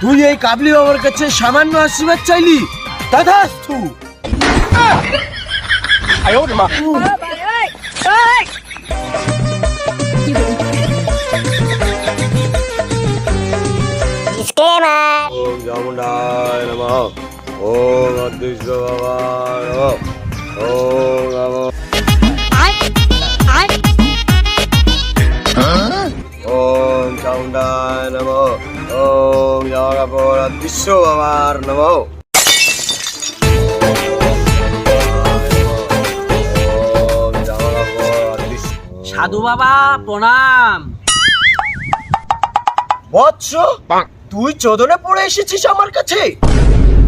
তুই এই কাবলি বাবার কাছে সামান্য আশীর্বাদ চাইলি? তথাস্তু চামুণ্ডায় নমঃ। ওম বাবার নমঃ সাধু বাবা প্রণাম। বৎস তুই চোদনে পড়ে এসেছিস আমার কাছে।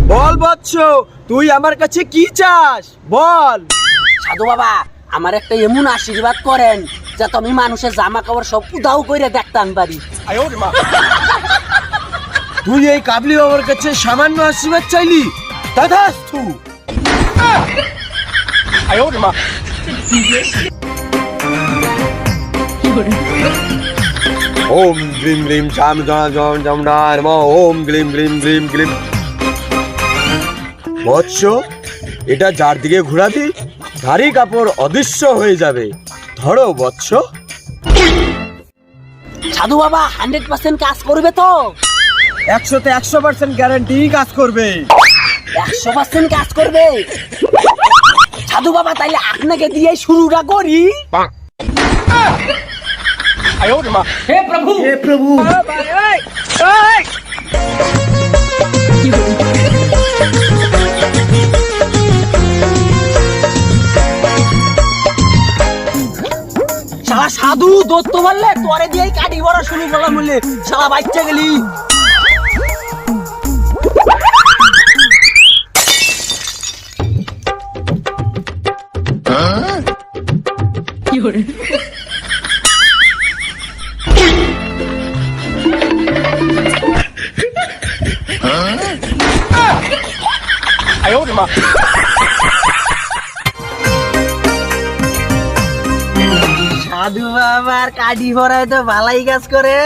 বল বৎস তুই আমার কাছে কি চাস? বল। সাধু বাবা আমার একটা এমন আশীর্বাদ করেন যাতে আমি মানুষের জামা কাপড় সব উদাও করে দেখতাম পারি তুই এই কাবলি বাবার কাছে সামান্য আশীর্বাদ চাইলি? তথাস্তু ওম গ্লিম গ্লিম জমডায় নমঃ ওম গ্লিম গ্লিম গ্লিম গ্লিম বৎস এটা যার দিকে ঘোরাবি ভারী কাপড় অদৃশ্য হয়ে যাবে। ধরো বৎস। সাধু বাবা হান্ড্রেড পার্সেন্ট কাজ করবে তো? একশোতে একশো পার্সেন্ট গ্যারান্টি কাজ করবে। একশো পার্সেন্ট কাজ করবে? সাধু বাবা তাইলে আপনাকে দিয়ে শুরুটা করি। হে প্রভু! হে প্রভু! সাধু দত্ত বললে তোরে দিয়ে কাটি বড় শুরু করলাম বললে শালা বাচ্চা গেলি। সাধু বাবার কাঠি ভরায় তো ভালাই কাজ করে।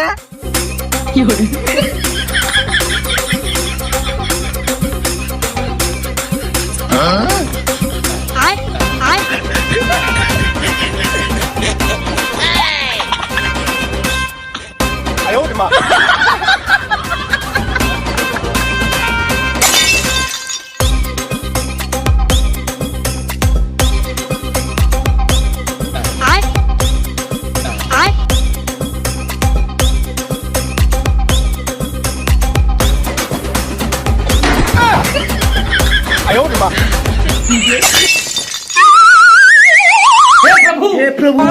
হে প্রভু।